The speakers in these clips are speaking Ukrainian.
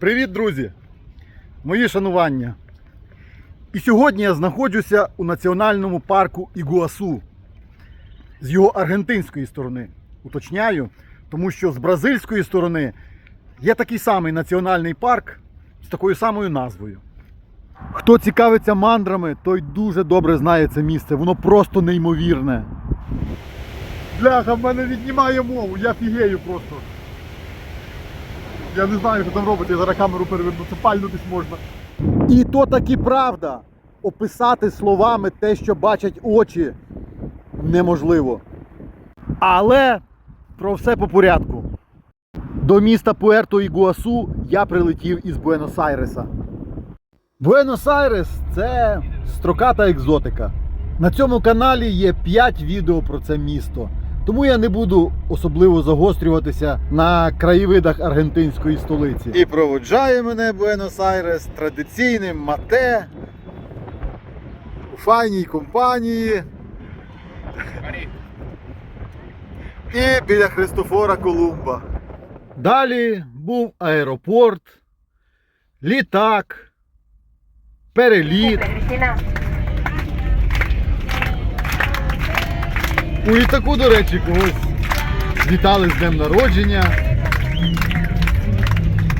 Привіт, друзі! Мої шанування. І сьогодні я знаходжуся у національному парку Ігуасу з його аргентинської сторони. Уточняю, тому що з бразильської сторони є такий самий національний парк з такою самою назвою. Хто цікавиться мандрами, той дуже добре знає це місце. Воно просто неймовірне. Бляха, в мене віднімає мову, я фігею просто. Я не знаю, що там робити, я зараз камеру переверну, це пальнутись можна. І то таки правда. Описати словами те, що бачать очі, неможливо. Але про все по порядку. До міста Пуерто Ігуасу я прилетів із Буенос-Айреса. Буенос-Айрес це строката екзотика. На цьому каналі є 5 відео про це місто. Тому я не буду особливо загострюватися на краєвидах аргентинської столиці. І проводжає мене Буенос-Айрес традиційним мате у файній компанії. І біля Христофора Колумба. Далі був аеропорт, літак, переліт. У літаку, до речі, когось вітали з днем народження.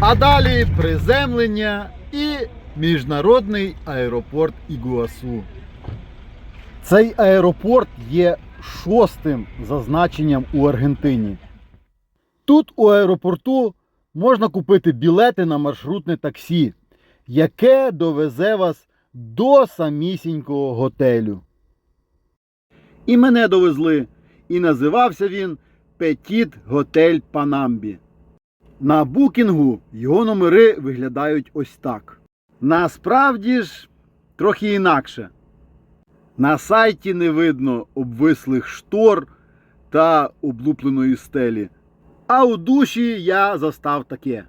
А далі приземлення і міжнародний аеропорт Ігуасу. Цей аеропорт є шостим за значенням у Аргентині. Тут у аеропорту можна купити білети на маршрутне таксі, яке довезе вас до самісінького готелю. І мене довезли. І називався він Петіт Готель Панамбі. На букінгу його номери виглядають ось так. Насправді ж трохи інакше. На сайті не видно обвислих штор та облупленої стелі. А у душі я застав таке.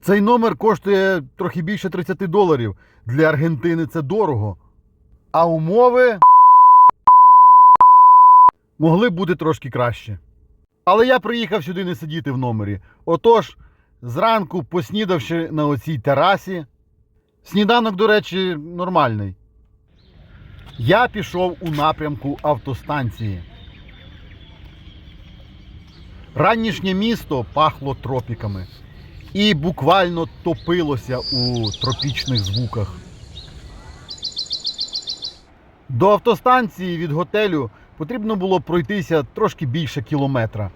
Цей номер коштує трохи більше 30 доларів. Для Аргентини це дорого. А умови могли бути трошки краще. Але я приїхав сюди не сидіти в номері. Отож, зранку, поснідавши на оцій терасі, сніданок, до речі, нормальний. Я пішов у напрямку автостанції. Ранішнє місто пахло тропіками і буквально топилося у тропічних звуках. До автостанції від готелю потрібно було пройтися трошки більше кілометра.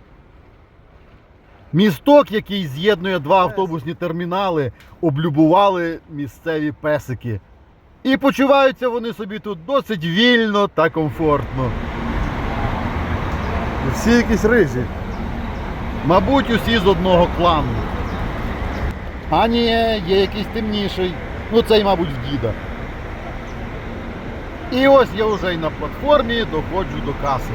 Місток, який з'єднує два автобусні термінали, облюбували місцеві песики. І почуваються вони собі тут досить вільно та комфортно. Всі якісь рижі. Мабуть, усі з одного клану. А ні, є якийсь темніший. Ну цей, мабуть, в діда. І ось я вже й на платформі доходжу до каси.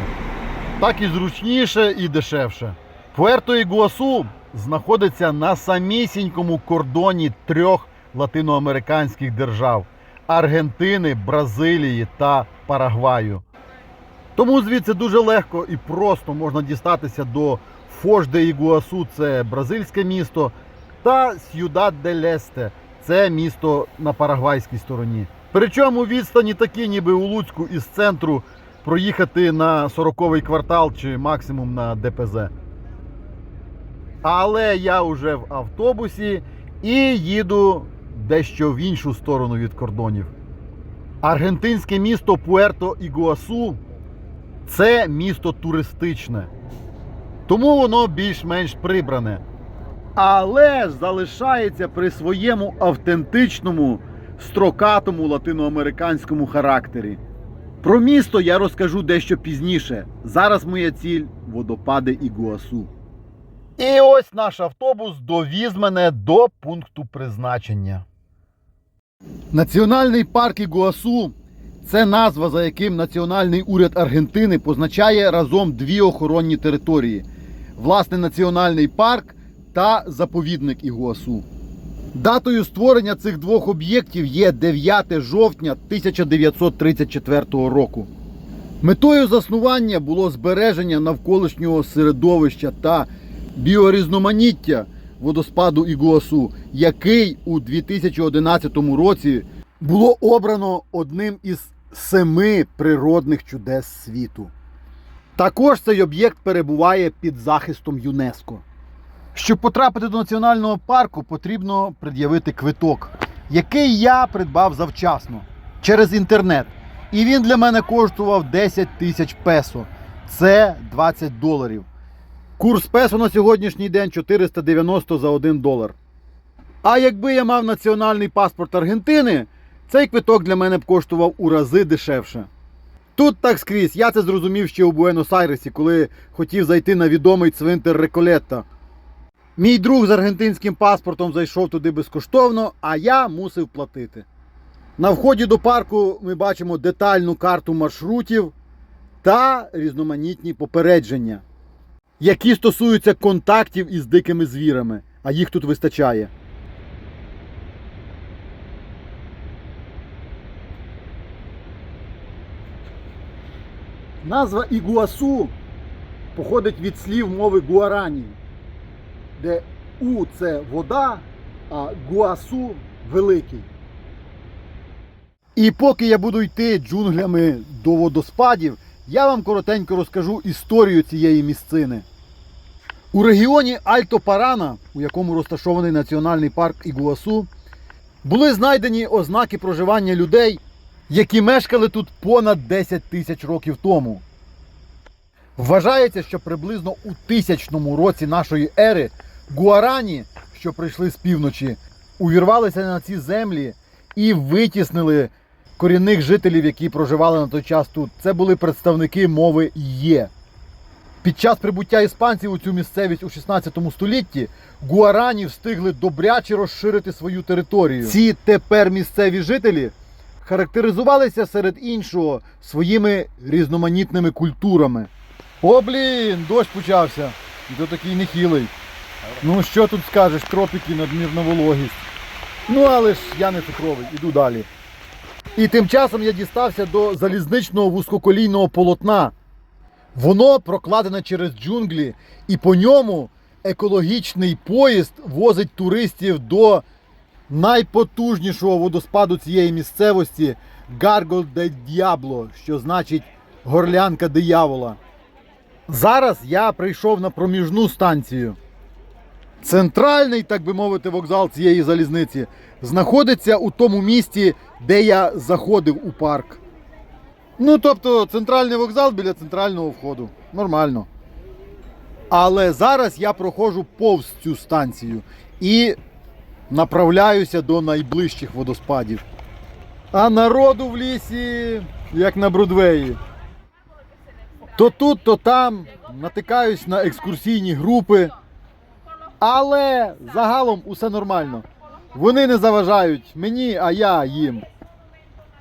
Так і зручніше і дешевше. Пуерто Ігуасу знаходиться на самісінькому кордоні трьох латиноамериканських держав Аргентини, Бразилії та Парагваю. Тому звідси дуже легко і просто можна дістатися до Фош Ігуасу, це бразильське місто, та Сюдад де Лесте, це місто на парагвайській стороні. Причому відстані такі, ніби у Луцьку із центру проїхати на 40-й квартал чи максимум на ДПЗ. Але я вже в автобусі і їду дещо в іншу сторону від кордонів. Аргентинське місто Пуерто Ігуасу це місто туристичне. Тому воно більш-менш прибране. Але залишається при своєму автентичному, строкатому латиноамериканському характері. Про місто я розкажу дещо пізніше. Зараз моя ціль водопади Ігуасу. І ось наш автобус довіз мене до пункту призначення. Національний парк Ігуасу це назва, за яким національний уряд Аргентини позначає разом дві охоронні території: власне, національний парк та заповідник Ігуасу. Датою створення цих двох об'єктів є 9 жовтня 1934 року. Метою заснування було збереження навколишнього середовища та біорізноманіття водоспаду Ігуасу, який у 2011 році було обрано одним із семи природних чудес світу. Також цей об'єкт перебуває під захистом ЮНЕСКО. Щоб потрапити до національного парку, потрібно пред'явити квиток, який я придбав завчасно через інтернет. І він для мене коштував 10 тисяч песо. Це 20 доларів. Курс песо на сьогоднішній день 490 за 1 долар. А якби я мав національний паспорт Аргентини, цей квиток для мене б коштував у рази дешевше. Тут так скрізь, я це зрозумів ще у Буенос-Айресі, коли хотів зайти на відомий цвинтар Реколетта. Мій друг з аргентинським паспортом зайшов туди безкоштовно, а я мусив платити. На вході до парку ми бачимо детальну карту маршрутів та різноманітні попередження, які стосуються контактів із дикими звірами, а їх тут вистачає. Назва Ігуасу походить від слів мови гуарані, де У це вода, а Гуасу великий. І поки я буду йти джунглями до водоспадів, я вам коротенько розкажу історію цієї місцини. У регіоні Альто Парана, у якому розташований національний парк Ігуасу, були знайдені ознаки проживання людей, які мешкали тут понад 10 тисяч років тому. Вважається, що приблизно у тисячному році нашої ери гуарані, що прийшли з півночі, увірвалися на ці землі і витіснили корінних жителів, які проживали на той час тут. Це були представники мови є. Під час прибуття іспанців у цю місцевість у 16 столітті гуарані встигли добряче розширити свою територію. Ці тепер місцеві жителі характеризувалися серед іншого своїми різноманітними культурами. О, блін, дощ почався. І то такий нехилий. Ну що тут скажеш, тропіки, надмірна вологість. Ну але ж я не цукровий, іду далі. І тим часом я дістався до залізничного вузькоколійного полотна. Воно прокладене через джунглі, і по ньому екологічний поїзд возить туристів до найпотужнішого водоспаду цієї місцевості Гаргол де Д'ябло, що значить горлянка диявола. Зараз я прийшов на проміжну станцію. Центральний, так би мовити, вокзал цієї залізниці знаходиться у тому місці, де я заходив у парк. Ну, тобто, центральний вокзал біля центрального входу. Нормально. Але зараз я проходжу повз цю станцію і направляюся до найближчих водоспадів. А народу в лісі, як на Бродвеї. То тут, то там натикаюсь на екскурсійні групи. Але загалом усе нормально. Вони не заважають мені, а я їм.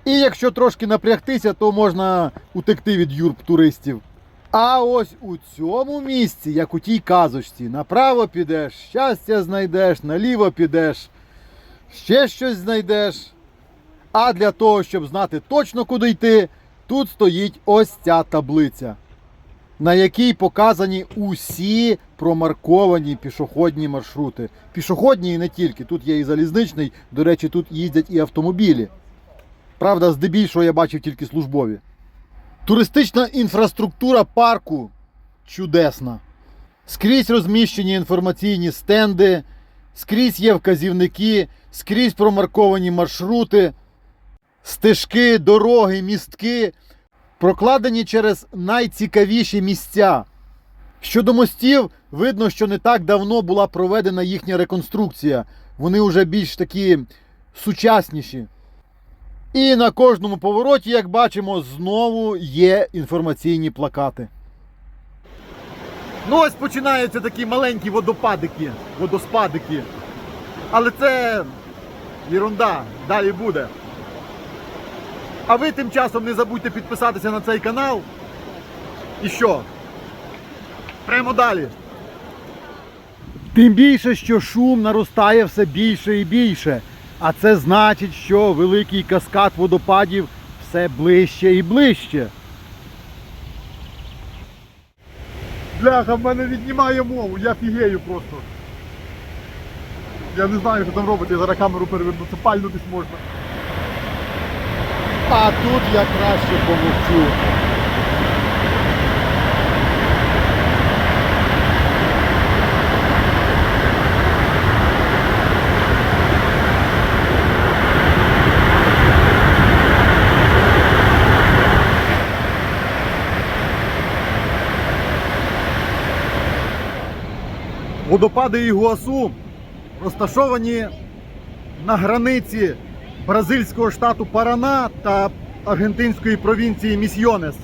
І якщо трошки напрягтися, то можна утекти від юрб туристів. А ось у цьому місці, як у тій казочці, направо підеш, щастя знайдеш, наліво підеш, ще щось знайдеш. А для того, щоб знати точно куди йти, тут стоїть ось ця таблиця, на якій показані усі промарковані пішохідні маршрути. Пішохідні і не тільки. Тут є і залізничний, до речі, тут їздять і автомобілі. Правда, здебільшого я бачив тільки службові. Туристична інфраструктура парку чудесна. Скрізь розміщені інформаційні стенди, скрізь є вказівники, скрізь промарковані маршрути, стежки, дороги, містки, прокладені через найцікавіші місця. Щодо мостів, видно, що не так давно була проведена їхня реконструкція. Вони вже більш такі сучасніші. І на кожному повороті, як бачимо, знову є інформаційні плакати. Ну ось починаються такі маленькі водопадики, водоспадики. Але це ерунда, далі буде. А ви тим часом не забудьте підписатися на цей канал. І що? Прямо далі. Тим більше, що шум наростає все більше і більше. А це значить, що великий каскад водопадів все ближче і ближче. Бляха, в мене віднімає мову, я фігею просто. Я не знаю, що там робити, я зараз камеру переверну, це пальнутись можна. А тут я краще помовчу. Водопади Ігуасу розташовані на границі бразильського штату Парана та аргентинської провінції Місьйонес.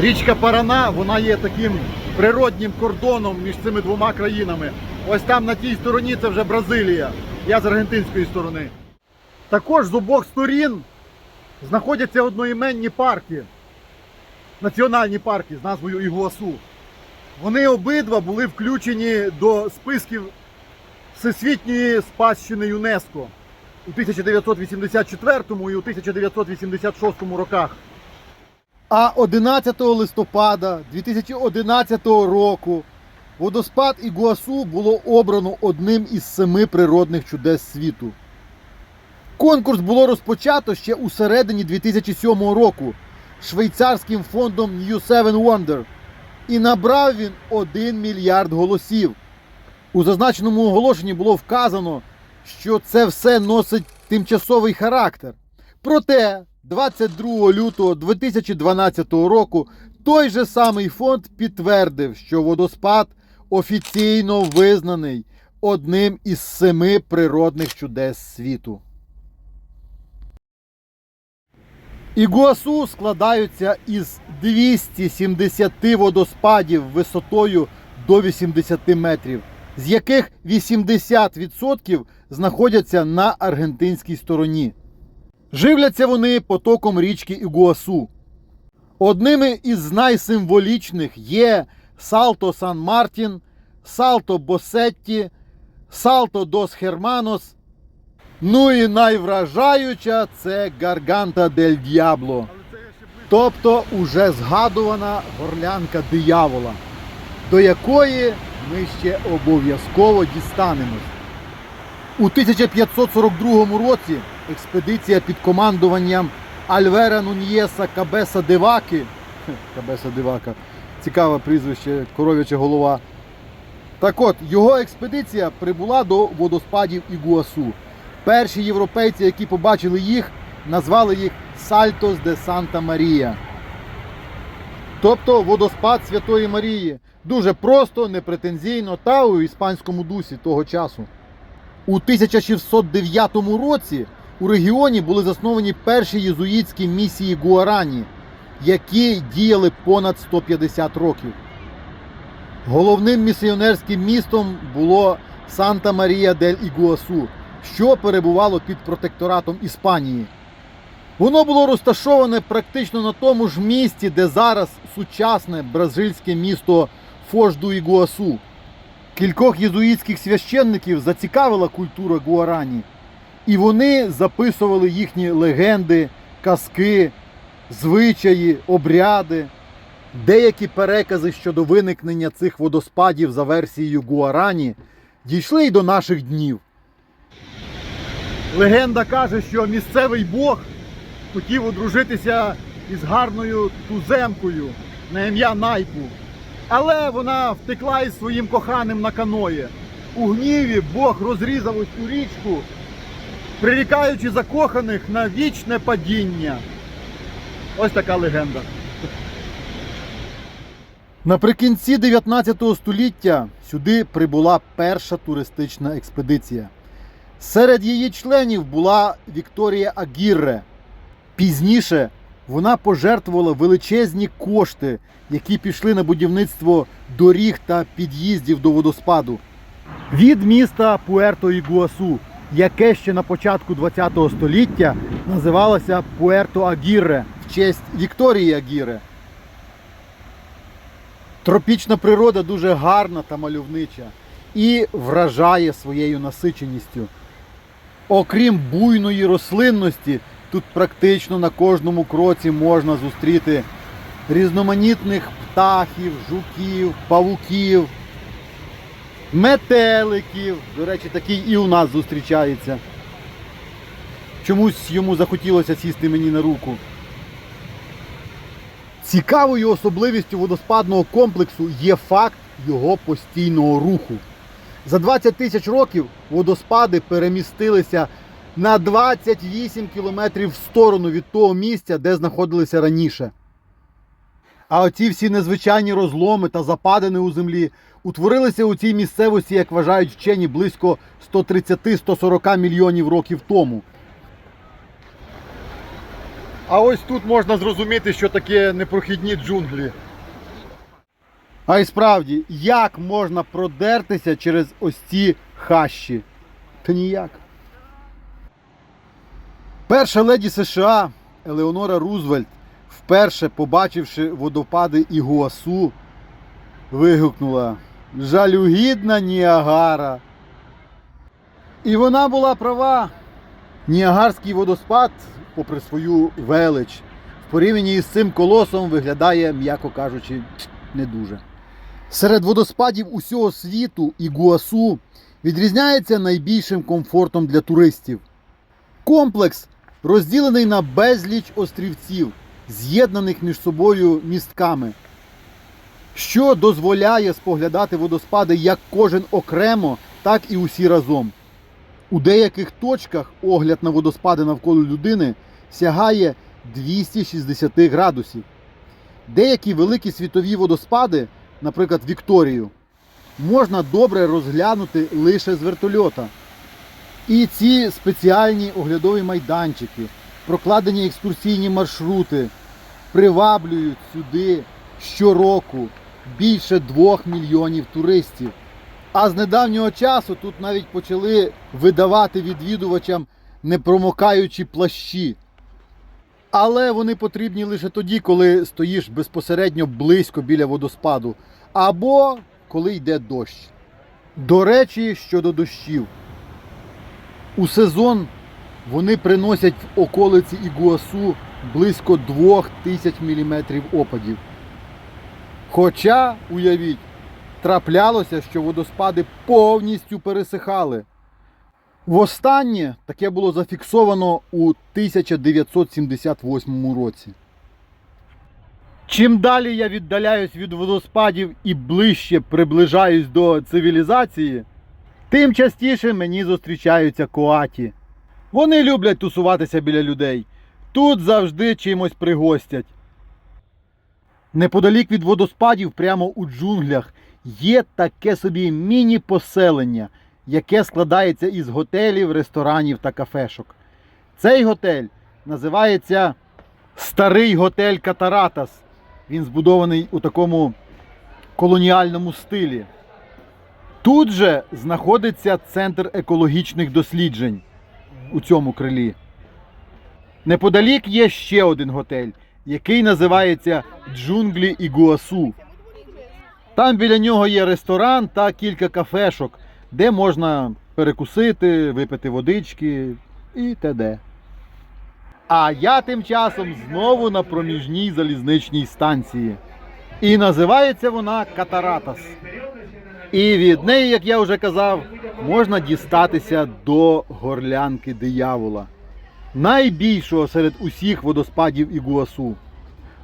Річка Парана вона є таким природнім кордоном між цими двома країнами. Ось там на тій стороні це вже Бразилія. Я з аргентинської сторони. Також з обох сторін знаходяться одноіменні парки, національні парки з назвою Ігуасу. Вони обидва були включені до списків Всесвітньої спадщини ЮНЕСКО у 1984 і у 1986 роках. А 11 листопада 2011 року водоспад Ігуасу було обрано одним із семи природних чудес світу. Конкурс було розпочато ще у середині 2007 року швейцарським фондом New Seven Wonder і набрав він 1 мільярд голосів. У зазначеному оголошенні було вказано, що це все носить тимчасовий характер. Проте 22 лютого 2012 року той же самий фонд підтвердив, що водоспад офіційно визнаний одним із семи природних чудес світу. Ігуасу складаються із 270 водоспадів висотою до 80 метрів, з яких 80% знаходяться на аргентинській стороні. Живляться вони потоком річки Ігуасу. Одними із найсимволічних є Салто Сан Мартін, Салто Босетті, Салто Дос Херманос. Ну і найвражаюча це Гарганта дель Д'ябло, тобто уже згадувана горлянка диявола, до якої ми ще обов'язково дістанемось. У 1542 році експедиція під командуванням Альвера Нуньєса Кабеса Деваки. Кабеса Девака, цікаве прізвище, коров'яча голова. Так от, його експедиція прибула до водоспадів Ігуасу. Перші європейці, які побачили їх, назвали їх Сальтос де Санта Марія. Тобто водоспад Святої Марії. Дуже просто, непретензійно та у іспанському дусі того часу. У 1609 році у регіоні були засновані перші єзуїтські місії Гуарані, які діяли понад 150 років. Головним місіонерським містом було Санта Марія дель Ігуасу, що перебувало під протекторатом Іспанії. Воно було розташоване практично на тому ж місці, де зараз сучасне бразильське місто Фош-ду Ігуасу. Кількох єзуїтських священників зацікавила культура Гуарані, і вони записували їхні легенди, казки, звичаї, обряди. Деякі перекази щодо виникнення цих водоспадів за версією Гуарані дійшли й до наших днів. Легенда каже, що місцевий бог хотів одружитися із гарною туземкою на ім'я Найпу. Але вона втекла із своїм коханим на каної. У гніві Бог розрізав ось цю річку, прирікаючи закоханих на вічне падіння. Ось така легенда. Наприкінці 19 століття сюди прибула перша туристична експедиція. Серед її членів була Вікторія Агірре. Пізніше вона пожертвувала величезні кошти, які пішли на будівництво доріг та під'їздів до водоспаду. Від міста Пуерто Ігуасу, яке ще на початку ХХ століття називалося Пуерто Агірре в честь Вікторії Агірре. Тропічна природа дуже гарна та мальовнича і вражає своєю насиченістю. Окрім буйної рослинності, тут практично на кожному кроці можна зустріти різноманітних птахів, жуків, павуків. метеликів. До речі, такий і у нас зустрічається. Чомусь йому захотілося сісти мені на руку. Цікавою особливістю водоспадного комплексу є факт його постійного руху. За 20 тисяч років водоспади перемістилися на 28 кілометрів в сторону від того місця, де знаходилися раніше. А оці всі незвичайні розломи та западини у землі утворилися у цій місцевості, як вважають вчені, близько 130-140 мільйонів років тому. А ось тут можна зрозуміти, що таке непрохідні джунглі. А й справді, як можна продертися через ось ці хащі? Та ніяк. Перша леді США Елеонора Рузвельт, вперше побачивши водопади Ігуасу, вигукнула Жалюгідна Ніагара. І вона була права. Ніагарський водоспад, попри свою велич, в порівнянні із цим колосом виглядає, м'яко кажучи, не дуже. Серед водоспадів усього світу Ігуасу відрізняється найбільшим комфортом для туристів. Комплекс розділений на безліч острівців, з'єднаних між собою містками, що дозволяє споглядати водоспади як кожен окремо, так і усі разом. У деяких точках огляд на водоспади навколо людини сягає 260 градусів. Деякі великі світові водоспади, наприклад, Вікторію, можна добре розглянути лише з вертольота. І ці спеціальні оглядові майданчики, прокладені екскурсійні маршрути приваблюють сюди щороку більше двох мільйонів туристів. А з недавнього часу тут навіть почали видавати відвідувачам непромокаючі плащі. Але вони потрібні лише тоді, коли стоїш безпосередньо близько біля водоспаду, або коли йде дощ. До речі, щодо дощів. У сезон вони приносять в околиці Ігуасу близько 2000 мм опадів. Хоча, уявіть, траплялося, що водоспади повністю пересихали. Востаннє таке було зафіксовано у 1978 році. Чим далі я віддаляюсь від водоспадів і ближче приближаюсь до цивілізації, тим частіше мені зустрічаються коаті. Вони люблять тусуватися біля людей. Тут завжди чимось пригостять. Неподалік від водоспадів, прямо у джунглях, є таке собі міні-поселення, яке складається із готелів, ресторанів та кафешок. Цей готель називається Старий готель Катаратас. Він збудований у такому колоніальному стилі. Тут же знаходиться центр екологічних досліджень у цьому крилі. Неподалік є ще один готель, який називається Джунглі Ігуасу. Там біля нього є ресторан та кілька кафешок, де можна перекусити, випити водички і т.д. А я тим часом знову на проміжній залізничній станції. І називається вона Катаратас. І від неї, як я вже казав, можна дістатися до горлянки диявола, найбільшого серед усіх водоспадів Ігуасу.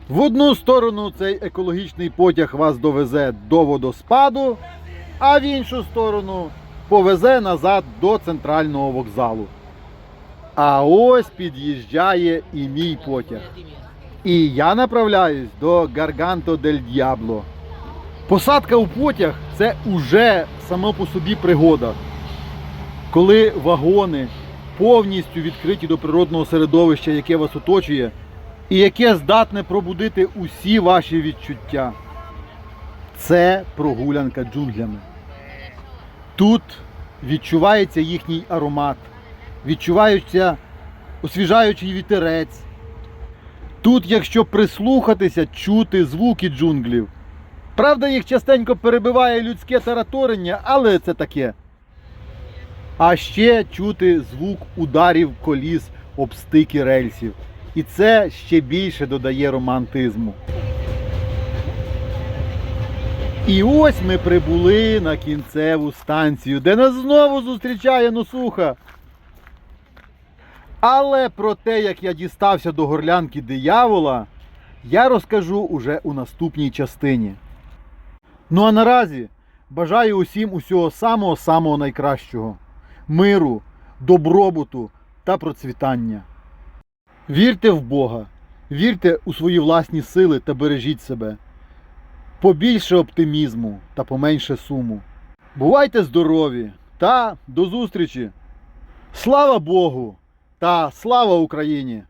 В одну сторону цей екологічний потяг вас довезе до водоспаду, а в іншу сторону повезе назад до центрального вокзалу. А ось під'їжджає і мій потяг. І я направляюсь до Гарганто дель Д'ябло. Посадка у потяг це уже само по собі пригода. Коли вагони повністю відкриті до природного середовища, яке вас оточує, і яке здатне пробудити усі ваші відчуття. Це прогулянка джунглями. Тут відчувається їхній аромат, відчувається освіжаючий вітерець. Тут, якщо прислухатися, чути звуки джунглів. Правда, їх частенько перебиває людське тараторення, але це таке. А ще чути звук ударів коліс об стики рельсів. І це ще більше додає романтизму. І ось ми прибули на кінцеву станцію, де нас знову зустрічає носуха. Але про те, як я дістався до горлянки диявола, я розкажу уже у наступній частині. Ну а наразі бажаю усім усього самого-самого найкращого: миру, добробуту та процвітання. Вірте в Бога, вірте у свої власні сили та бережіть себе. Побільше оптимізму та поменше суму. Бувайте здорові та до зустрічі! Слава Богу та слава Україні!